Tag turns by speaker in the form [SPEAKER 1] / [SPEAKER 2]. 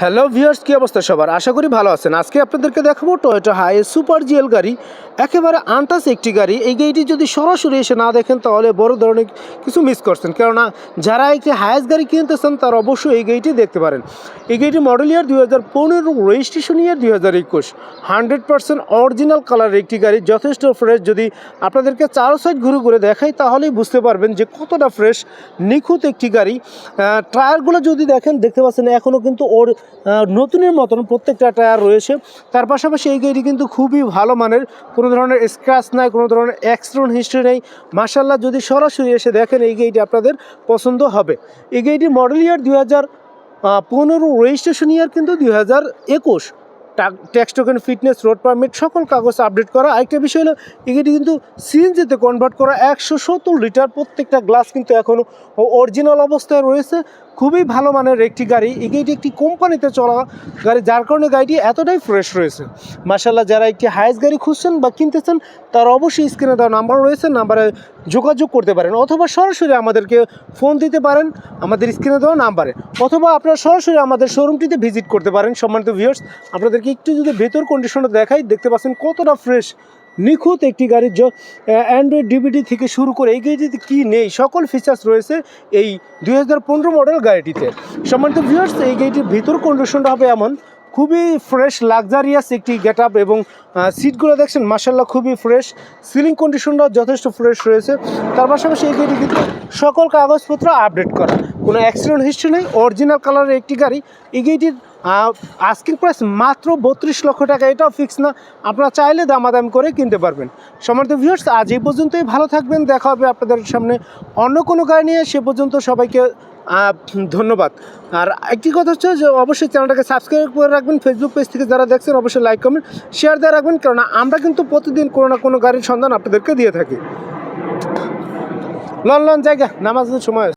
[SPEAKER 1] Hello viewers কী অবস্থা সবার? আশা করি ভালো আছেন। আজকে আপনাদেরকে দেখাবো টয়োটা হাই সুপার জিএল গাড়ি। একেবারে আনটাস একটি গাড়ি। এই গাড়িটি যদি সরাসরি এসে না দেখেন, তাহলে বড় ধরনের কিছু মিস করছেন। কেননা, যারা একটি হায়েস্ট গাড়ি কিনতেছেন, তারা অবশ্যই এই গাড়িটি দেখতে পারেন। এই গাড়িটি মডেল ইয়ার দুই হাজার পনেরো রেজিস্ট্রেশন ইয়ার দুই হাজার একুশ। হান্ড্রেড পার্সেন্ট অরিজিনাল কালারের একটি গাড়ি, যথেষ্ট ফ্রেশ যদি আপনাদেরকে চারো সাইড ঘুরে ঘুরে দেখাই, তাহলেই বুঝতে পারবেন যে কতটা ফ্রেশ নিখুঁত একটি গাড়ি। টায়ারগুলো যদি দেখেন, দেখতে পাচ্ছেন এখনও কিন্তু ওর নতুনের মতন প্রত্যেকটা টায়ার রয়েছে। তার পাশাপাশি এই গাড়িটি কিন্তু খুবই ভালো মানের। কোনো ধরনের স্ক্র্যাচ নাই, কোনো ধরনের অ্যাক্সিডেন্ট হিস্ট্রি নেই। মার্শাল্লাহ যদি সরাসরি এসে দেখেন এই গাড়িটি আপনাদের পছন্দ হবে। এই গাড়িটি মডেল ইয়ার দু হাজার পনেরো রেজিস্ট্রেশন ইয়ার কিন্তু দুই হাজার একুশ। Tax token, fitness, road permit সকল কাগজ আপডেট করা। আরেকটা বিষয় হলো এটি কিন্তু সিএনজিতে কনভার্ট করা একশো সত্তর লিটার প্রত্যেকটা গ্লাস কিন্তু এখনও অরিজিনাল অবস্থায় রয়েছে। খুবই ভালো মানের একটি গাড়ি। গাড়িটি একটি কোম্পানিতে চলা গাড়ি, যার কারণে গাড়িটি এতটাই ফ্রেশ রয়েছে। মাসাল্লাহ যারা একটি হায়েস্ট গাড়ি খুঁজছেন বা কিনতেছেন, তারা অবশ্যই স্ক্রিনে দেওয়া নাম্বার রয়েছে নাম্বারে যোগাযোগ করতে পারেন, অথবা সরাসরি আমাদেরকে ফোন দিতে পারেন, আমাদের স্ক্রিনে দেওয়া নাম্বারে অথবা আপনারা সরাসরি আমাদের শোরুমটিতে ভিজিট করতে পারেন, সম্মানিত ভিউয়ার্স আপনাদেরকে একটু যদি ভেতর কন্ডিশনটা দেখাই, দেখতে পাচ্ছেন কতটা ফ্রেশ নিখুঁত একটি গাড়ির অ্যান্ড্রয়েড ডিভিডি থেকে শুরু করে এই গাড়িটিতে কী নেই, সকল ফিচার্স রয়েছে এই দুই হাজার পনেরো মডেল গাড়িটিতে। সম্মানিত ভিউয়ার্স এই গাড়িটির ভিতর কন্ডিশনটা হবে এমন, খুবই ফ্রেশ লাক্সারিয়াস একটি গেট আপ এবং সিটগুলো দেখছেন মার্শাল্লাহ খুবই ফ্রেশ সিলিং কন্ডিশনটাও যথেষ্ট ফ্রেশ রয়েছে। তার পাশাপাশি এই গাড়ি কিন্তু সকল কাগজপত্র আপডেট করা, কোনো অ্যাক্সিডেন্ট হিস্ট্রি নেই অরিজিনাল কালারের একটি গাড়ি, এই গাড়িটির আস্কিং প্রাইস মাত্র বত্রিশ লক্ষ টাকা, এটাও ফিক্স না। আপনারা চাইলে দামাদাম করে কিনতে পারবেন। সমর্থ ভিউয়ার্স আজ এই পর্যন্তই। ভালো থাকবেন। দেখা হবে আপনাদের সামনে অন্য কোনো গাড়ি নিয়ে। সে পর্যন্ত সবাইকে ধন্যবাদ। আর একটি কথা হচ্ছে যে, অবশ্যই চ্যানেলটাকে সাবস্ক্রাইব করে রাখবেন। ফেসবুক পেজ থেকে যারা দেখছেন, অবশ্যই লাইক কমেন্ট শেয়ার দিয়ে রাখবেন। কেননা আমরা কিন্তু প্রতিদিন কোনো না কোনো গাড়ির সন্ধান আপনাদেরকে দিয়ে থাকি। লন লন, জায়গা, নামাজের সময়।